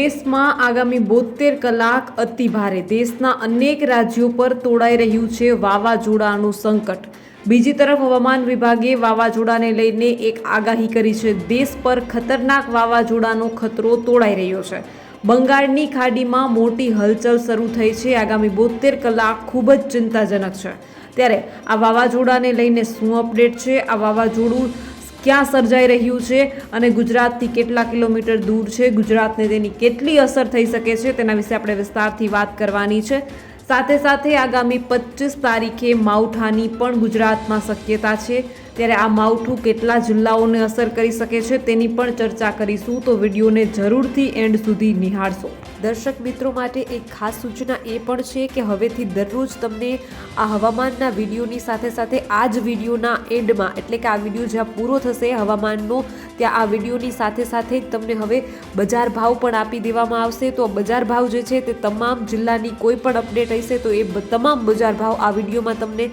દેશમાં આગામી બોતેર કલાક અતિ ભારે. દેશના અનેક રાજ્યો પર તોડાઈ રહ્યું છે વાવાઝોડાનું સંકટ. બીજી તરફ હવામાન વિભાગે વાવાઝોડાને લઈને એક આગાહી કરી છે. દેશ પર ખતરનાક વાવાઝોડાનો ખતરો તોડાઈ રહ્યો છે. બંગાળની ખાડીમાં મોટી હલચલ શરૂ થઈ છે. આગામી બોતેર કલાક ખૂબ જ ચિંતાજનક છે. ત્યારે આ વાવાઝોડાને લઈને શું અપડેટ છે? આ વાવાઝોડું ક્યાં સર્જાઈ રહ્યું છે અને ગુજરાતથી કેટલા કિલોમીટર દૂર છે? ગુજરાતને તેની કેટલી અસર થઈ શકે છે? તેના વિશે આપણે વિસ્તારથી વાત કરવાની છે. સાથે સાથે આગામી પચીસ તારીખે માવઠાની પણ ગુજરાતમાં શક્યતા છે. ત્યારે આ માવઠું કેટલા જિલ્લાઓને અસર કરી શકે છે તેની પણ ચર્ચા કરીશું. તો વિડીયોને જરૂરથી એન્ડ સુધી નિહાળશો. દર્શક મિત્રો માટે એક ખાસ સૂચના એ પણ છે કે હવેથી દરરોજ તમને આ હવામાનના વિડીયોની સાથે સાથે આ જ વિડીયોના એન્ડમાં, એટલે કે આ વીડિયો જ્યાં પૂરો થશે હવામાનનો, ત્યાં આ વિડીયોની સાથે સાથે જ તમને હવે બજાર ભાવ પણ આપી દેવામાં આવશે. તો બજાર ભાવ જે છે તે તમામ જિલ્લાની કોઈ પણ અપડેટ હશે તો એ તમામ બજાર ભાવ આ વિડીયોમાં તમને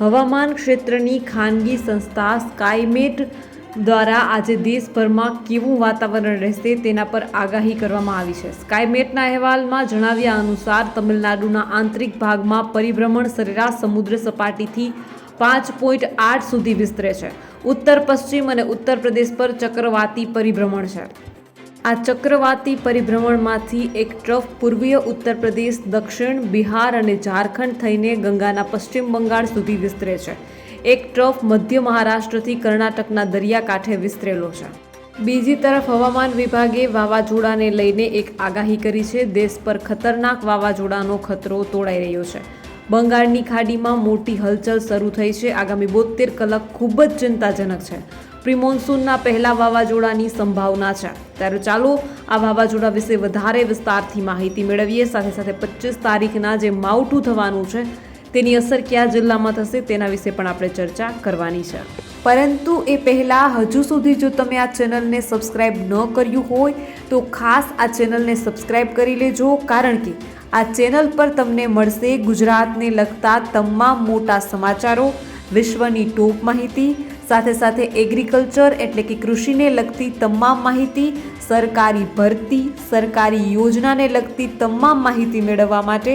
હવામાન ક્ષેત્રની ખાનગી સંસ્થા સ્કાયમેટ દ્વારા આજે દેશભરમાં કેવું વાતાવરણ રહેશે તેના પર આગાહી કરવામાં આવી છે. સ્કાયમેટના અહેવાલમાં જણાવ્યા અનુસાર, તમિલનાડુના આંતરિક ભાગમાં પરિભ્રમણ સરેરાશ સમુદ્ર સપાટીથી પાંચ પોઈન્ટ આઠ સુધી વિસ્તરે છે. ઉત્તર પશ્ચિમ અને ઉત્તર પ્રદેશ પર ચક્રવાતી પરિભ્રમણ છે. આ ચક્રવાતી પરિભ્રમણમાંથી એક ટ્રફ પૂર્વીય ઉત્તર પ્રદેશ, દક્ષિણ બિહાર અને ઝારખંડ થઈને ગંગાના પશ્ચિમ બંગાળ સુધી વિસ્તરે છે. એક ટ્રફ મધ્ય મહારાષ્ટ્રથી કર્ણાટકના દરિયાકાંઠે વિસ્તરેલો છે. બીજી તરફ હવામાન વિભાગે વાવાઝોડાને લઈને એક આગાહી કરી છે. દેશ પર ખતરનાક વાવાઝોડાનો ખતરો તોડાઈ રહ્યો છે. બંગાળની ખાડીમાં મોટી હલચલ શરૂ થઈ છે. આગામી બોતેર કલાક ખૂબ જ ચિંતાજનક છે. પ્રિમોન્સૂનના પહેલા વાવાઝોડાની સંભાવના છે. ત્યારે ચાલો આ વાવાઝોડા વિશે વધારે વિસ્તારથી માહિતી મેળવીએ. સાથે સાથે પચીસ તારીખના જે માવઠું થવાનું છે, તેની અસર કયા જિલ્લામાં થશે તેના વિશે પણ આપણે ચર્ચા કરવાની છે. પરંતુ એ પહેલાં હજુ સુધી જો તમે આ ચેનલને સબસ્ક્રાઇબ ન કર્યું હોય, તો ખાસ આ ચેનલને સબસ્ક્રાઇબ કરી લેજો, કારણ કે આ ચેનલ પર તમને મળશે ગુજરાતને લગતા તમામ મોટા સમાચારો, વિશ્વની ટોપ માહિતી સાથે સાથે એગ્રીકલ્ચર એટલે કે કૃષિને લગતી તમામ માહિતી સરકારી ભરતી, સરકારી યોજનાને લગતી તમામ માહિતી મેળવવા માટે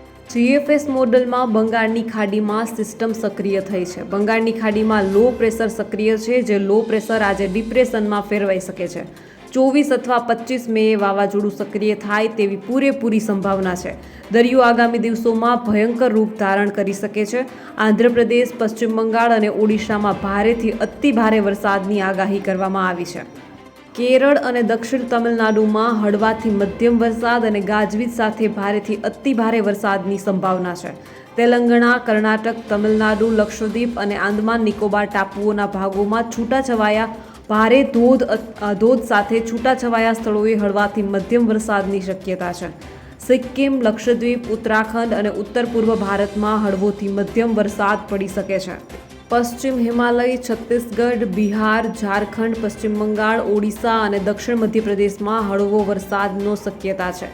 જીએફએસ મોડલમાં બંગાળની ખાડીમાં સિસ્ટમ સક્રિય થઈ છે. બંગાળની ખાડીમાં લો પ્રેશર સક્રિય છે, જે લો પ્રેશર આજે ડિપ્રેશનમાં ફેરવાઈ શકે છે. ચોવીસ અથવા પચીસ મે વાવાઝોડું સક્રિય થાય તેવી પૂરેપૂરી સંભાવના છે. દરિયો આગામી દિવસોમાં ભયંકર રૂપ ધારણ કરી શકે છે. આંધ્રપ્રદેશ, પશ્ચિમ બંગાળ અને ઓડિશામાં ભારેથી અતિ ભારે વરસાદની આગાહી કરવામાં આવી છે. કેરળ અને દક્ષિણ તમિલનાડુમાં હળવાથી મધ્યમ વરસાદ અને ગાજવીજ સાથે ભારેથી અતિ ભારે વરસાદની સંભાવના છે. તેલંગણા, કર્ણાટક, તમિલનાડુ, લક્ષદ્વીપ અને આંદમાન, નિકોબાર ટાપુઓના ભાગોમાં છૂટાછવાયા ભારે ધોધ ધોધ સાથે છૂટાછવાયા સ્થળોએ હળવાથી મધ્યમ વરસાદની શક્યતા છે. સિક્કિમ, લક્ષદ્વીપ, ઉત્તરાખંડ અને ઉત્તર પૂર્વ ભારતમાં હળવોથી મધ્યમ વરસાદ પડી શકે છે. પશ્ચિમ હિમાલય, છત્તીસગઢ, બિહાર, ઝારખંડ, પશ્ચિમ બંગાળ, ઓડિશા અને દક્ષિણ મધ્યપ્રદેશમાં હળવો વરસાદનો શક્યતા છે.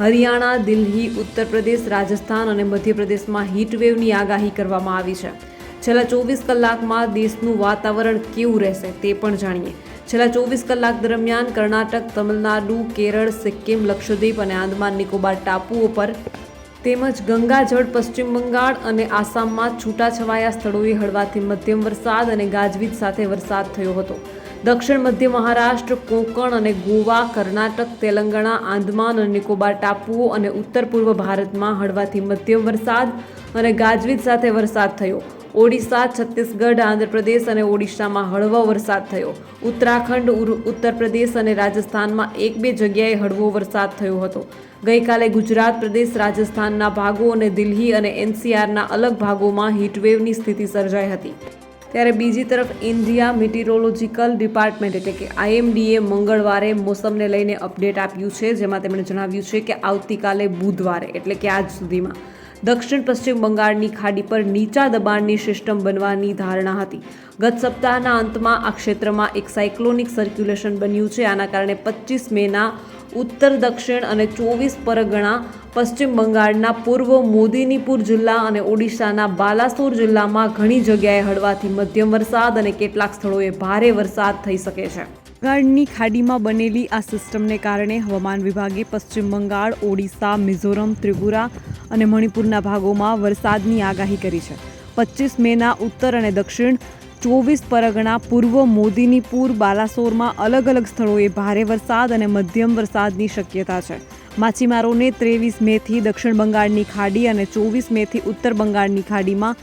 હરિયાણા, દિલ્હી ઉત્તર પ્રદેશ રાજસ્થાન અને મધ્યપ્રદેશમાં હીટવેવની આગાહી કરવામાં આવી છે. છેલ્લા ચોવીસ કલાકમાં દેશનું વાતાવરણ કેવું રહેશે તે પણ જાણીએ. છેલ્લા ચોવીસ કલાક દરમિયાન કર્ણાટક, તમિલનાડુ, કેરળ, સિક્કિમ, લક્ષદ્વીપ અને આંદમાન, નિકોબાર ટાપુઓ પર તેમજ ગંગાજળ પશ્ચિમ બંગાળ અને આસામમાં છૂટાછવાયા સ્થળોએ હળવાથી મધ્યમ વરસાદ અને ગાજવીજ સાથે વરસાદ થયો હતો. દક્ષિણ મધ્ય મહારાષ્ટ્ર, કોંકણ અને ગોવા, કર્ણાટક, તેલંગાણા, આંદમાન અને નિકોબાર ટાપુઓ અને ઉત્તર પૂર્વ ભારતમાં હળવાથી મધ્યમ વરસાદ અને ગાજવીજ સાથે વરસાદ થયો. ઓડિશા, છત્તીસગઢ, આંધ્રપ્રદેશ અને ઓડિશામાં હળવો વરસાદ થયો. ઉત્તરાખંડ ઉત્તર પ્રદેશ અને રાજસ્થાનમાં એક બે જગ્યાએ હળવો વરસાદ થયો હતો. ગઈકાલે ગુજરાત પ્રદેશ, રાજસ્થાનના ભાગો અને દિલ્હી અને એનસીઆરના અલગ ભાગોમાં હીટવેવની સ્થિતિ સર્જાઈ હતી. ત્યારે બીજી તરફ ઇન્ડિયા મિટીરોલોજીકલ ડિપાર્ટમેન્ટ એટલે કે આઈએમડીએ મંગળવારે મોસમને લઈને અપડેટ આપ્યું છે, જેમાં તેમણે જણાવ્યું છે કે આવતીકાલે બુધવારે, એટલે કે આજ સુધીમાં. દક્ષિણ પશ્ચિમ બંગાળની ખાડી પર નીચા દબાણની સિસ્ટમ બનવાની ધારણા હતી. ગત સપ્તાહના અંતમાં આ ક્ષેત્રમાં એક સાયક્લોનિક સર્ક્યુલેશન બન્યું છે. આના કારણે પચીસ મેના ઉત્તર, દક્ષિણ અને ચોવીસ પરગણા પશ્ચિમ બંગાળના પૂર્વ મોદિનીપુર જિલ્લા અને ઓડિશાના બાલાસોર જિલ્લામાં ઘણી જગ્યાએ હળવાથી મધ્યમ વરસાદ અને કેટલાક સ્થળોએ ભારે વરસાદ થઈ શકે છે. બંગાળની ખાડીમાં બનેલી આ સિસ્ટમને કારણે હવામાન વિભાગે પશ્ચિમ બંગાળ, ઓડિશા, મિઝોરમ, ત્રિપુરા અને મણિપુરના ભાગોમાં વરસાદની આગાહી કરી છે. પચીસ મેના ઉત્તર અને દક્ષિણ, ચોવીસ પરગણા પૂર્વ મોદીનીપુર બાલાસોરમાં અલગ અલગ સ્થળોએ ભારે વરસાદ અને મધ્યમ વરસાદની શક્યતા છે. માછીમારોને ત્રેવીસ મેથી દક્ષિણ બંગાળની ખાડી અને ચોવીસ મેથી ઉત્તર બંગાળની ખાડીમાં,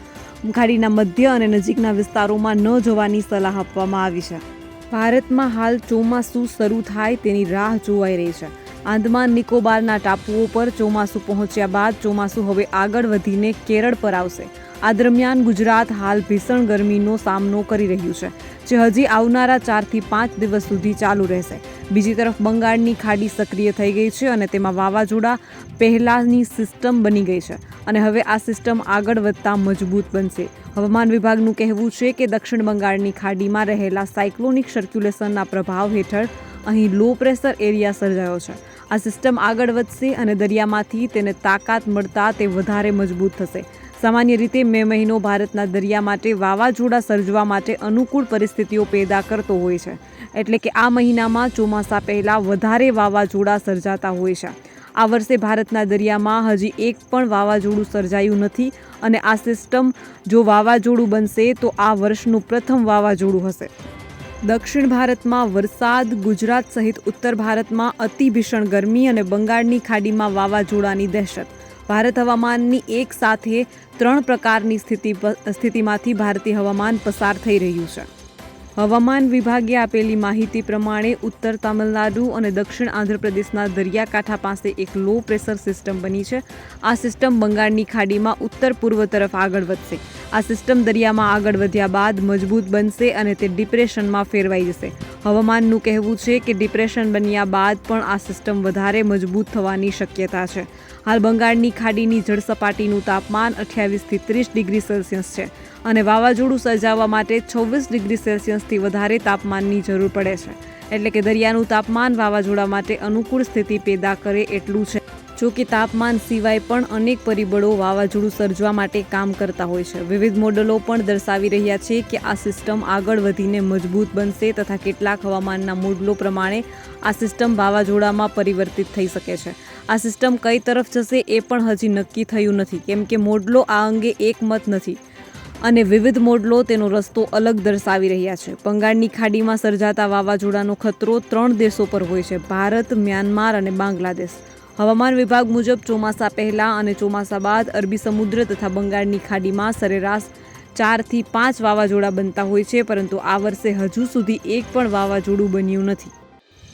ખાડીના મધ્ય અને નજીકના વિસ્તારોમાં ન જવાની સલાહ આપવામાં આવી છે. ભારતમાં હાલ ચોમાસું શરૂ થાય તેની રાહ જોવાઈ રહી છે. આંદમાન નિકોબારના ટાપુઓ પર ચોમાસું પહોંચ્યા બાદ ચોમાસું હવે આગળ વધીને કેરળ પર આવશે. આ દરમિયાન ગુજરાત હાલ ભીષણ ગરમીનો સામનો કરી રહ્યું છે, જે હજી આવનારા ચારથી પાંચ દિવસ સુધી ચાલુ રહેશે. બીજી તરફ બંગાળની ખાડી સક્રિય થઈ ગઈ છે અને તેમાં વાવાઝોડા પહેલાંની સિસ્ટમ બની ગઈ છે. અને હવે આ સિસ્ટમ આગળ વધતા મજબૂત બનશે. હવામાન વિભાગનું કહેવું છે કે દક્ષિણ બંગાળની ખાડીમાં રહેલા સાયક્લોનિક સર્ક્યુલેશનના પ્રભાવ હેઠળ અહીં લો પ્રેશર એરિયા સર્જાયો છે. આ સિસ્ટમ આગળ વધશે અને દરિયામાંથી તેને તાકાત મળતા તે વધારે મજબૂત થશે. સામાન્ય રીતે મે મહિનો ભારતના દરિયા માટે વાવાઝોડા સર્જવા માટે અનુકૂળ પરિસ્થિતિઓ પેદા કરતો હોય છે. એટલે કે આ મહિનામાં ચોમાસા પહેલાં વધારે વાવાઝોડા સર્જાતા હોય છે. આ વર્ષે ભારતના દરિયામાં હજી એક પણ વાવાઝોડું સર્જાયું નથી અને આ સિસ્ટમ જો વાવાઝોડું બનશે તો આ વર્ષનું પ્રથમ વાવાઝોડું હશે. દક્ષિણ ભારતમાં વરસાદ, ગુજરાત સહિત ઉત્તર ભારતમાં અતિ ભીષણ ગરમી અને બંગાળની ખાડીમાં વાવાઝોડાની દહેશત. ભારત હવામાનની એક સાથે ત્રણ પ્રકારની સ્થિતિ સ્થિતિમાંથી ભારતીય હવામાન પસાર થઈ રહ્યું છે. હવામાન વિભાગે આપેલી માહિતી પ્રમાણે ઉત્તર તમિલનાડુ અને દક્ષિણ આંધ્રપ્રદેશના દરિયાકાંઠા પાસે એક લો પ્રેશર સિસ્ટમ બની છે. આ સિસ્ટમ બંગાળની ખાડીમાં ઉત્તર પૂર્વ તરફ આગળ વધશે. આ સિસ્ટમ દરિયામાં આગળ વધ્યા બાદ મજબૂત બનશે અને તે ડિપ્રેશનમાં ફેરવાઈ જશે. હવામાનનું કહેવું છે કે ડિપ્રેશન બન્યા બાદ પણ આ સિસ્ટમ વધારે મજબૂત થવાની શક્યતા છે. હાલ બંગાળની ખાડીની જળસપાટીનું તાપમાન અઠ્યાવીસથી ત્રીસ ડિગ્રી સેલ્સિયસ છે અને વાવાઝોડું સર્જાવવા માટે છવ્વીસ ડિગ્રી સેલ્સિયસથી વધારે તાપમાનની જરૂર પડે છે. એટલે કે દરિયાનું તાપમાન વાવાઝોડા માટે અનુકૂળ સ્થિતિ પેદા કરે એટલું છે. જો કે તાપમાન સિવાય પણ અનેક પરિબળો વાવાઝોડું સર્જવા માટે કામ કરતા હોય છે. વિવિધ મોડલો પણ દર્શાવી રહ્યા છે કે આ સિસ્ટમ આગળ વધીને મજબૂત બનશે તથા કેટલાક હવામાનના મોડલો પ્રમાણે આ સિસ્ટમ વાવાઝોડામાં પરિવર્તિત થઈ શકે છે. આ સિસ્ટમ કઈ તરફ જશે એ પણ હજી નક્કી થયું નથી, કેમ કે મોડલો આ અંગે એકમત નથી અને વિવિધ મોડલો તેનો રસ્તો અલગ દર્શાવી રહ્યા છે. બંગાળની ખાડીમાં સર્જાતા વાવાઝોડાનો ખતરો ત્રણ દેશો પર હોય છે, ભારત, મ્યાનમાર અને બાંગ્લાદેશ. હવામાન વિભાગ મુજબ ચોમાસા પહેલા અને ચોમાસા બાદ અરબી સમુદ્ર તથા બંગાળની ખાડીમાં સરેરાશ ચારથી પાંચ વાવાઝોડા બનતા હોય છે, પરંતુ આ વર્ષે હજુ સુધી એક પણ વાવાઝોડું બન્યું નથી.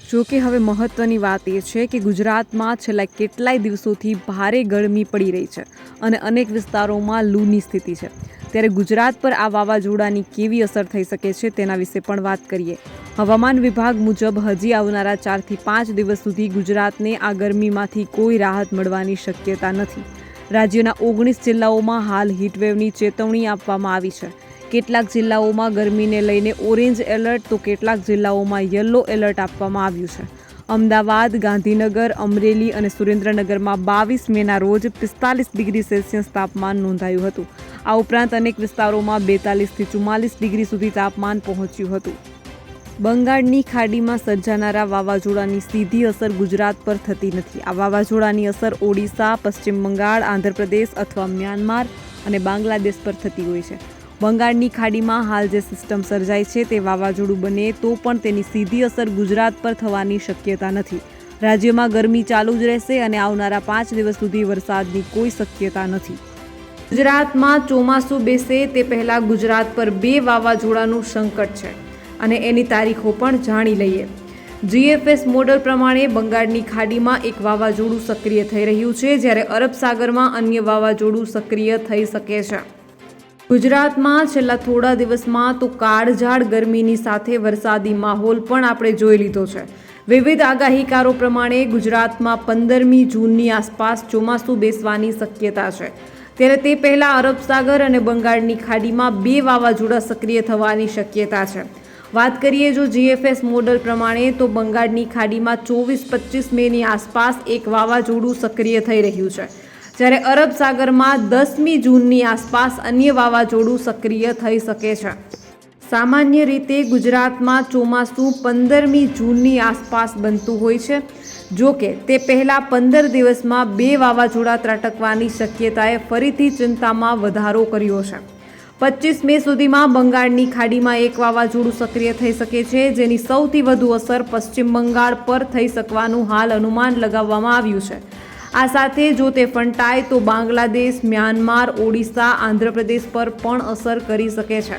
જો કે હવે મહત્વની વાત એ છે કે ગુજરાતમાં છેલ્લા કેટલાય દિવસોથી ભારે ગરમી પડી રહી છે અને અનેક વિસ્તારોમાં લૂની સ્થિતિ છે. ત્યારે ગુજરાત પર આ વાવાઝોડાની કેવી અસર થઈ શકે છે તેના વિશે પણ વાત કરીએ. હવામાન વિભાગ મુજબ હજી આવનારા ચારથી પાંચ દિવસ સુધી ગુજરાતને આ ગરમીમાંથી કોઈ રાહત મળવાની શક્યતા નથી. રાજ્યના ઓગણીસ જિલ્લાઓમાં હાલ હીટવેવની ચેતવણી આપવામાં આવી છે. કેટલાક જિલ્લાઓમાં ગરમીને લઈને ઓરેન્જ એલર્ટ તો કેટલાક જિલ્લાઓમાં યલો એલર્ટ આપવામાં આવ્યું છે. અમદાવાદ, ગાંધીનગર, અમરેલી અને સુરેન્દ્રનગરમાં બાવીસ મેના રોજ પિસ્તાલીસ ડિગ્રી સેલ્સિયસ તાપમાન નોંધાયું હતું. આ ઉપરાંત અનેક વિસ્તારોમાં બેતાલીસથી ચુમ્માલીસ ડિગ્રી સુધી તાપમાન પહોંચ્યું હતું. બંગાળની ખાડીમાં સર્જાનારા વાવાઝોડાની સીધી અસર ગુજરાત પર થતી નથી. આ વાવાઝોડાની અસર ઓડિશા, પશ્ચિમ બંગાળ, આંધ્રપ્રદેશ અથવા મ્યાનમાર અને બાંગ્લાદેશ પર થતી હોય છે. બંગાળની ખાડીમાં હાલ જે સિસ્ટમ સર્જાય છે તે વાવાઝોડું બને તો પણ તેની સીધી અસર ગુજરાત પર થવાની શક્યતા નથી. રાજ્યમાં ગરમી ચાલુ જ રહેશે અને આવનારા પાંચ દિવસ સુધી વરસાદની કોઈ શક્યતા નથી. ગુજરાતમાં ચોમાસું બેસે તે પહેલાં ગુજરાત પર બે વાવાઝોડાનું સંકટ છે અને એની તારીખો પણ જાણી લઈએ. જીએફએસ મોડલ પ્રમાણે બંગાળની ખાડીમાં એક વાવાઝોડું સક્રિય થઈ રહ્યું છે જ્યારે અરબ સાગરમાં અન્ય વાવાઝોડું સક્રિય થઈ શકે છે. ગુજરાતમાં છેલ્લા થોડા દિવસમાં તો કાળઝાળ ગરમીની સાથે વરસાદી માહોલ પણ આપણે જોઈ લીધો છે. વિવિધ આગાહીકારો પ્રમાણે ગુજરાતમાં પંદરમી જૂનની આસપાસ ચોમાસું બેસવાની શક્યતા છે. ત્યારે તે પહેલાં અરબ સાગર અને બંગાળની ખાડીમાં બે વાવાઝોડા સક્રિય થવાની શક્યતા છે. વાત કરીએ જો જીએફએસ મોડલ પ્રમાણે તો બંગાળની ખાડીમાં ચોવીસ પચીસ મેની આસપાસ એક વાવાઝોડું સક્રિય થઈ રહ્યું છે. જ્યારે અરબ સાગરમાં દસમી જૂનની આસપાસ અન્ય વાવાઝોડું સક્રિય થઈ શકે છે. સામાન્ય રીતે ગુજરાતમાં ચોમાસું પંદરમી જૂનની આસપાસ બનતું હોય છે. જો કે, તે પહેલાં પંદર દિવસમાં બે વાવાઝોડા ત્રાટકવાની શક્યતાએ ફરીથી ચિંતામાં વધારો કર્યો છે. પચીસ મે સુધીમાં બંગાળની ખાડીમાં એક વાવાઝોડું સક્રિય થઈ શકે છે, જેની સૌથી વધુ અસર પશ્ચિમ બંગાળ પર થઈ શકવાનું હાલ અનુમાન લગાવવામાં આવ્યું છે. આ સાથે જો તે ફંટાય તો બાંગ્લાદેશ, મ્યાનમાર, ઓડિશા, આંધ્રપ્રદેશ પર પણ અસર કરી શકે છે.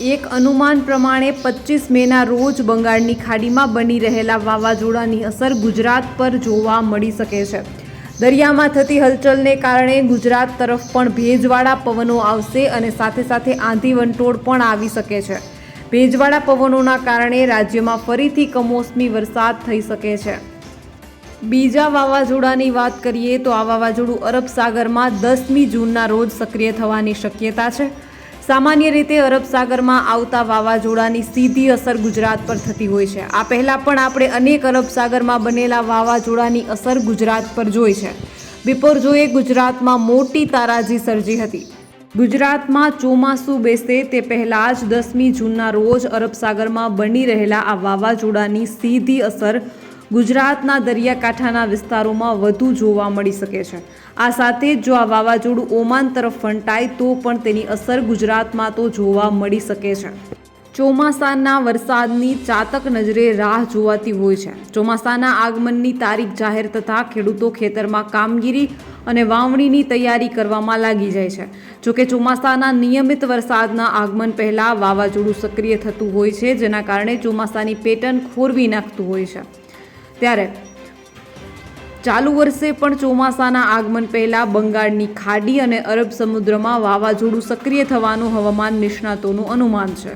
એક અનુમાન પ્રમાણે પચીસ મેના રોજ બંગાળની ખાડીમાં બની રહેલા વાવાઝોડાની અસર ગુજરાત પર જોવા મળી શકે છે. દરિયામાં થતી હલચલને કારણે ગુજરાત તરફ પણ ભેજવાળા પવનો આવશે અને સાથે સાથે આંધી વંટોળ પણ આવી શકે છે. ભેજવાળા પવનોના કારણે રાજ્યમાં ફરીથી કમોસમી વરસાદ થઈ શકે છે. બીજા વાવાઝોડાની વાત કરીએ તો આ વાવાઝોડું અરબ સાગરમાં દસમી જૂનના રોજ સક્રિય થવાની શક્યતા છે. સામાન્ય રીતે અરબ સાગરમાં આવતા વાવાઝોડાની સીધી અસર ગુજરાત પર થતી હોય છે. આ પહેલાં પણ આપણે અનેક અરબ સાગરમાં બનેલા વાવાઝોડાની અસર ગુજરાત પર જોઈ છે. બિપોરજોએ ગુજરાતમાં મોટી તારાજી સર્જી હતી. ગુજરાતમાં ચોમાસું બેસે તે પહેલાં જ દસમી જૂનના રોજ અરબ સાગરમાં બની રહેલા આ વાવાઝોડાની સીધી અસર ગુજરાતના દરિયાકાંઠાના વિસ્તારોમાં વધુ જોવા મળી શકે છે. આ સાથે જ જો આ વાવાઝોડું ઓમાન તરફ ફંટાય, તો પણ તેની અસર ગુજરાતમાં તો જોવા મળી શકે છે. ચોમાસાના વરસાદની ચાતક નજરે રાહ જોવાતી હોય છે. ચોમાસાના આગમનની તારીખ જાહેર થતાં ખેડૂતો ખેતરમાં કામગીરી અને વાવણીની તૈયારી કરવામાં લાગી જાય છે. જોકે ચોમાસાના નિયમિત વરસાદના આગમન પહેલાં વાવાઝોડું સક્રિય થતું હોય છે, જેના કારણે ચોમાસાની પેટર્ન ખોરવી નાખતું હોય છે. ત્યારે ચાલુ વર્ષે પણ ચોમાસાના આગમન પહેલાં બંગાળની ખાડી અને અરબ સમુદ્રમાં વાવાઝોડું સક્રિય થવાનું હવામાન નિષ્ણાતોનું અનુમાન છે.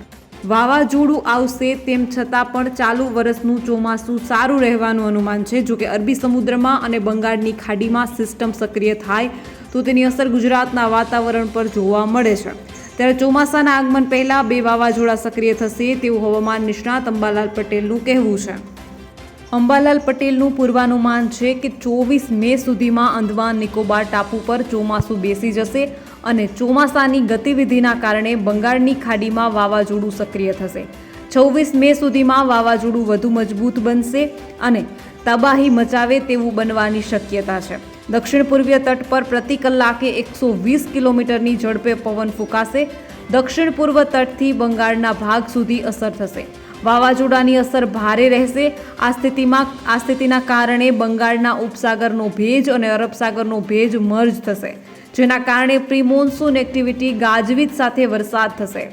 વાવાઝોડું આવશે તેમ છતાં પણ ચાલુ વર્ષનું ચોમાસું સારું રહેવાનું અનુમાન છે. જોકે અરબી સમુદ્રમાં અને બંગાળની ખાડીમાં સિસ્ટમ સક્રિય થાય તો તેની અસર ગુજરાતના વાતાવરણ પર જોવા મળે છે. ત્યારે ચોમાસાના આગમન પહેલાં બે વાવાઝોડા સક્રિય થશે તેવું હવામાન નિષ્ણાત અંબાલાલ પટેલનું કહેવું છે. અંબાલાલ પટેલનું પૂર્વાનુમાન છે કે ચોવીસ મે સુધીમાં અંદમાન નિકોબાર ટાપુ પર ચોમાસું બેસી જશે અને ચોમાસાની ગતિવિધિના કારણે બંગાળની ખાડીમાં વાવાઝોડું સક્રિય થશે. છવ્વીસ મે સુધીમાં વાવાઝોડું વધુ મજબૂત બનશે અને તબાહી મચાવે તેવું બનવાની શક્યતા છે. દક્ષિણ પૂર્વીય તટ પર પ્રતિ કલાકે એકસો વીસ કિલોમીટરની ઝડપે પવન ફૂંકાશે. દક્ષિણ પૂર્વ તટથી બંગાળના ભાગ સુધી અસર થશે. વાવાઝોડાની અસર ભારે રહેશે. આ સ્થિતિમાં, આ સ્થિતિના કારણે બંગાળના ઉપસાગરનો ભેજ અને અરબ સાગરનો ભેજ મર્જ થશે, જેના કારણે પ્રી મોન્સૂન એક્ટિવિટી ગાજવીજ સાથે વરસાદ થશે.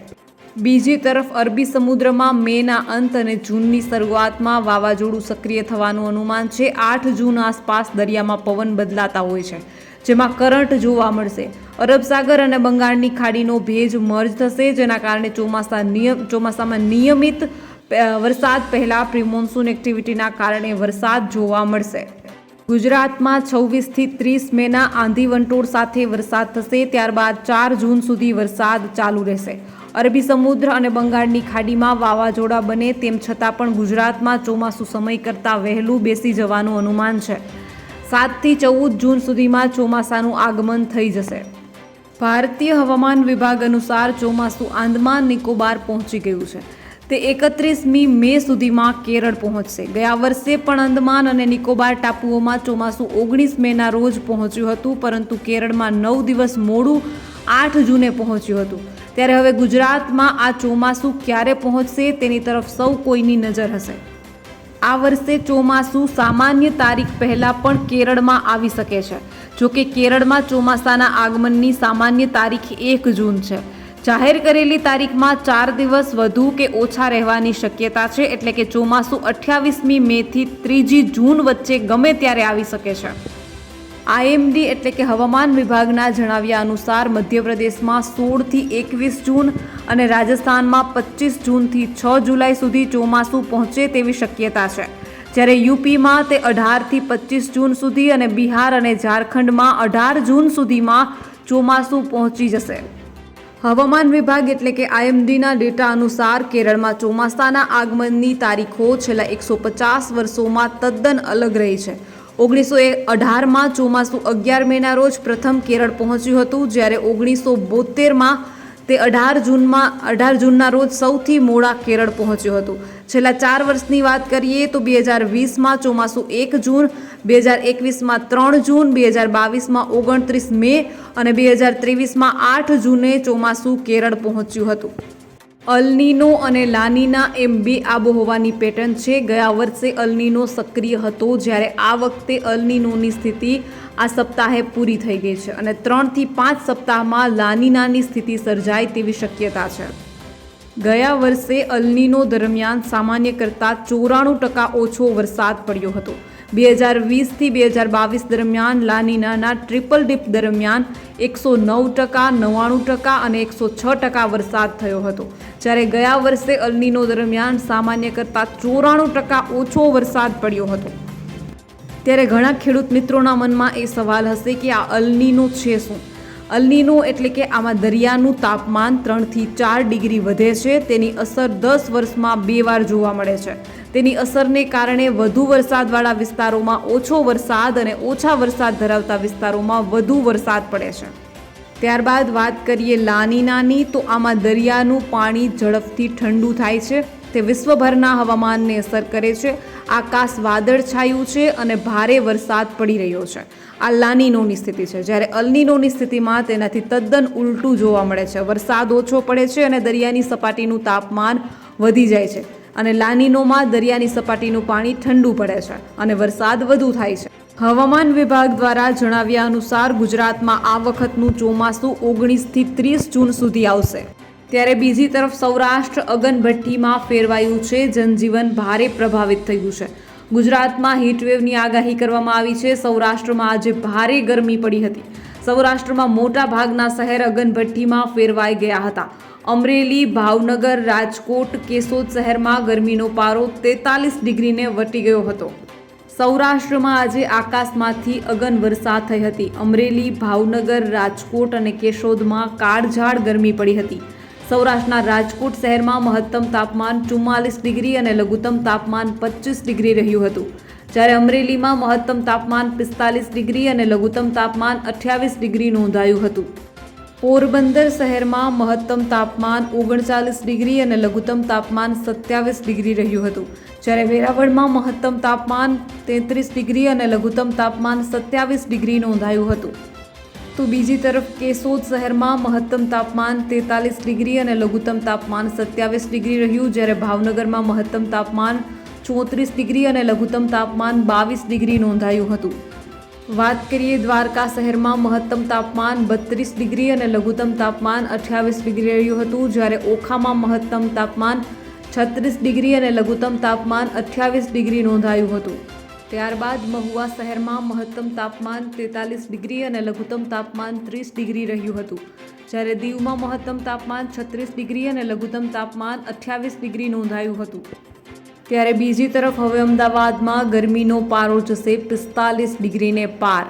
બીજી તરફ, અરબી સમુદ્રમાં મેના અંત અને જૂનની શરૂઆતમાં વાવાઝોડું સક્રિય થવાનું અનુમાન છે. આઠ જૂન આસપાસ દરિયામાં પવન બદલાતા હોય છે, જેમાં કરંટ જોવા મળશે. અરબ સાગર અને બંગાળની ખાડીનો ભેજ મર્જ થશે, જેના કારણે ચોમાસા નિયમ, ચોમાસામાં નિયમિત વરસાદ પહેલાં પ્રિમોન્સૂન એક્ટિવિટીના કારણે વરસાદ જોવા મળશે. ગુજરાતમાં છવ્વીસથી ત્રીસ મેના આંધી વંટોળ સાથે વરસાદ થશે, ત્યારબાદ ચાર જૂન સુધી વરસાદ ચાલુ રહેશે. અરબી સમુદ્ર અને બંગાળની ખાડીમાં વાવાઝોડા બને તેમ છતાં પણ ગુજરાતમાં ચોમાસું સમય કરતાં વહેલું બેસી જવાનું અનુમાન છે. સાતથી ચૌદ જૂન સુધીમાં ચોમાસાનું આગમન થઈ જશે. ભારતીય હવામાન વિભાગ અનુસાર ચોમાસું આંદમાન નિકોબાર પહોંચી ગયું છે. તે એકત્રીસમી મે સુધીમાં કેરળ પહોંચશે. ગયા વર્ષે પણ અંદમાન અને નિકોબાર ટાપુઓમાં ચોમાસું ઓગણીસ મેના રોજ પહોંચ્યું હતું, પરંતુ કેરળમાં નવ દિવસ મોડું આઠ જૂને પહોંચ્યું હતું. ત્યારે હવે ગુજરાતમાં આ ચોમાસું ક્યારે પહોંચશે તેની તરફ સૌ કોઈની નજર હશે. આ વર્ષે ચોમાસું સામાન્ય તારીખ પહેલાં પણ કેરળમાં આવી શકે છે. જોકે કેરળમાં ચોમાસાના આગમનની સામાન્ય તારીખ એક જૂન છે. જાહેર કરેલી તારીખમાં ચાર દિવસ વધુ કે ઓછા રહેવાની શક્યતા છે, એટલે કે ચોમાસું અઠ્યાવીસમી મેથી ત્રીજી જૂન વચ્ચે ગમે ત્યારે આવી શકે છે. આઈએમડી એટલે કે હવામાન વિભાગના જણાવ્યા અનુસાર મધ્યપ્રદેશમાં સોળથી એકવીસ જૂન અને રાજસ્થાનમાં પચીસ જૂનથી છ જુલાઈ સુધી ચોમાસું પહોંચે તેવી શક્યતા છે. જ્યારે યુપીમાં તે અઢારથી પચીસ જૂન સુધી અને બિહાર અને ઝારખંડમાં અઢાર જૂન સુધીમાં ચોમાસું પહોંચી જશે. હવામાન વિભાગ એટલે કે આઈએમડીના ડેટા અનુસાર કેરળમાં ચોમાસાના આગમનની તારીખો છેલ્લા એકસો પચાસ વર્ષોમાં તદ્દન અલગ રહી છે. ઓગણીસો અઢારમાં ચોમાસું અગિયાર મેના રોજ પ્રથમ કેરળ પહોંચ્યું હતું, જ્યારે ઓગણીસો બોતેરમાં તે અઢાર જૂનમાં, અઢાર જૂનના રોજ સૌથી મોડા કેરળ પહોંચ્યું હતું. છેલ્લા ચાર વર્ષની વાત કરીએ તો બે હજાર વીસમાં ચોમાસું એક જૂન, બે હજાર એકવીસમાં ત્રણ જૂન, બે હજાર બાવીસમાં ઓગણત્રીસ મે અને બે હજાર ત્રેવીસમાં આઠ જૂને ચોમાસું કેરળ પહોંચ્યું હતું. અલનીનો અને લાનીના એમ બે આબોહવાની પેટર્ન છે. ગયા વર્ષે અલનીનો સક્રિય હતો, જ્યારે આ વખતે અલનીનોની સ્થિતિ આ સપ્તાહે પૂરી થઈ ગઈ છે અને ત્રણથી પાંચ સપ્તાહમાં લાનીનાની સ્થિતિ સર્જાય તેવી શક્યતા છે. ગયા વર્ષે અલનીનો દરમિયાન સામાન્ય કરતાં ચોરાણું ટકા ઓછો વરસાદ પડ્યો હતો. બે હજાર વીસથી બે હજાર બાવીસ દરમિયાન લાનીનાના ટ્રિપલ ડીપ દરમિયાન એકસો નવ ટકા, નવ્વાણું ટકા અને એકસો છ ટકા વરસાદ થયો હતો. જ્યારે ગયા વર્ષે અલનીનો દરમિયાન સામાન્ય કરતાં ચોરાણું ટકા ઓછો વરસાદ પડ્યો હતો. ત્યારે ઘણા ખેડૂત મિત્રોના મનમાં એ સવાલ હશે કે આ અલનીનો છે શું? અલનીનો એટલે કે આમાં દરિયાનું તાપમાન ત્રણથી ચાર ડિગ્રી વધે છે. તેની અસર દસ વર્ષમાં બે વાર જોવા મળે છે. તેની અસરને કારણે વધુ વરસાદવાળા વિસ્તારોમાં ઓછો વરસાદ અને ઓછા વરસાદ ધરાવતા વિસ્તારોમાં વધુ વરસાદ પડે છે. ત્યારબાદ વાત કરીએ લાનીનાની તો આમાં દરિયાનું પાણી ઝડપથી ઠંડુ થાય છે. તે વિશ્વભરના હવામાનને અસર કરે છે. આકાશ વાદળછાયું છે અને ભારે વરસાદ પડી રહ્યો છે. આ લાનીનોની સ્થિતિ છે. જ્યારે અલનીનોની સ્થિતિમાં તેનાથી તદ્દન ઉલટું જોવા મળે છે. વરસાદ ઓછો પડે છે અને દરિયાની સપાટીનું તાપમાન વધી જાય છે અને લાનીનોમાં દરિયાની સપાટીનું પાણી ઠંડુ પડે છે અને વરસાદ વધુ થાય છે. હવામાન વિભાગ દ્વારા જણાવ્યા અનુસાર ગુજરાતમાં આ વખતનું ચોમાસું ઓગણીસથી ત્રીસ જૂન સુધી આવશે. ત્યારે બીજી તરફ સૌરાષ્ટ્ર અગનભઠ્ઠીમાં ફેરવાયું છે. જનજીવન ભારે પ્રભાવિત થયું છે. ગુજરાતમાં હીટવેવની આગાહી કરવામાં આવી છે. સૌરાષ્ટ્રમાં આજે ભારે ગરમી પડી હતી. સૌરાષ્ટ્રમાં મોટા ભાગના શહેર અગનભઠ્ઠીમાં ફેરવાઈ ગયા હતા. અમરેલી, ભાવનગર, રાજકોટ, કેશોદ શહેરમાં ગરમીનો પારો તેતાલીસ ડિગ્રીને વટી ગયો હતો. સૌરાષ્ટ્રમાં આજે આકાશમાંથી અગન વરસાદ થઈ હતી. અમરેલી, ભાવનગર, રાજકોટ અને કેશોદમાં કાળઝાળ ગરમી પડી હતી. સૌરાષ્ટ્રના રાજકોટ શહેરમાં મહત્તમ તાપમાન ચુમ્માલીસ ડિગ્રી અને લઘુત્તમ તાપમાન પચીસ ડિગ્રી રહ્યું હતું. જ્યારે અમરેલીમાં મહત્તમ તાપમાન પિસ્તાલીસ ડિગ્રી અને લઘુત્તમ તાપમાન અઠ્યાવીસ ડિગ્રી નોંધાયું હતું. પોરબંદર શહેરમાં મહત્તમ તાપમાન ઓગણચાલીસ ડિગ્રી અને લઘુત્તમ તાપમાન સત્યાવીસ ડિગ્રી રહ્યું હતું. જ્યારે વેરાવળમાં મહત્તમ તાપમાન તેત્રીસ ડિગ્રી અને લઘુત્તમ તાપમાન સત્યાવીસ ડિગ્રી નોંધાયું હતું. તો બીજી તરફ કેશોદ શહેરમાં મહત્તમ તાપમાન તેતાલીસ ડિગ્રી અને લઘુત્તમ તાપમાન સત્યાવીસ ડિગ્રી રહ્યું, જ્યારે ભાવનગરમાં મહત્તમ તાપમાન ચોત્રીસ ડિગ્રી અને લઘુત્તમ તાપમાન બાવીસ ડિગ્રી નોંધાયું હતું. વાત કરીએ દ્વારકા શહેરમાં મહત્તમ તાપમાન બત્રીસ ડિગ્રી અને લઘુત્તમ તાપમાન અઠ્યાવીસ ડિગ્રી રહ્યું હતું, જ્યારે ઓખામાં મહત્તમ તાપમાન છત્રીસ ડિગ્રી અને લઘુત્તમ તાપમાન અઠ્યાવીસ ડિગ્રી નોંધાયું હતું. ત્યારબાદ મહુવા શહેરમાં મહત્તમ તાપમાન તેતાલીસ ડિગ્રી અને લઘુત્તમ તાપમાન ત્રીસ ડિગ્રી રહ્યું હતું. જ્યારે દીવમાં મહત્તમ તાપમાન છત્રીસ ડિગ્રી અને લઘુત્તમ તાપમાન અઠ્યાવીસ ડિગ્રી નોંધાયું હતું. ત્યારે બીજી તરફ હવે અમદાવાદમાં ગરમીનો પારો જશે પિસ્તાલીસ ડિગ્રીને પાર.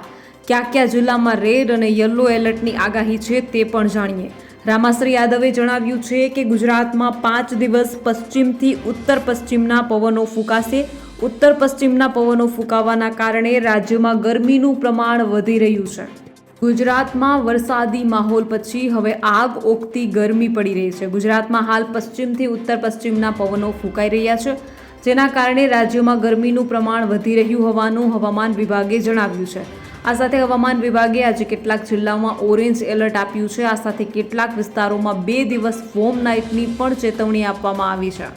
કયા કયા જિલ્લામાં રેડ અને યલો એલર્ટની આગાહી છે તે પણ જાણીએ. રામાશ્રી યાદવે જણાવ્યું છે કે ગુજરાતમાં પાંચ દિવસ પશ્ચિમથી ઉત્તર પશ્ચિમના પવનો ફૂંકાશે. ઉત્તર પશ્ચિમના પવનો ફૂંકાવાના કારણે રાજ્યમાં ગરમીનું પ્રમાણ વધી રહ્યું છે. ગુજરાતમાં વરસાદી માહોલ પછી હવે આગ ઓકતી ગરમી પડી રહી છે. ગુજરાતમાં હાલ પશ્ચિમથી ઉત્તર પશ્ચિમના પવનો ફૂંકાઈ રહ્યા છે, જેના કારણે રાજ્યમાં ગરમીનું પ્રમાણ વધી રહ્યું હોવાનું હવામાન વિભાગે જણાવ્યું છે. આ સાથે હવામાન વિભાગે આજે કેટલાક જિલ્લાઓમાં ઓરેન્જ એલર્ટ આપ્યું છે. આ સાથે કેટલાક વિસ્તારોમાં બે દિવસ ફોમ નાઇટની પણ ચેતવણી આપવામાં આવી છે.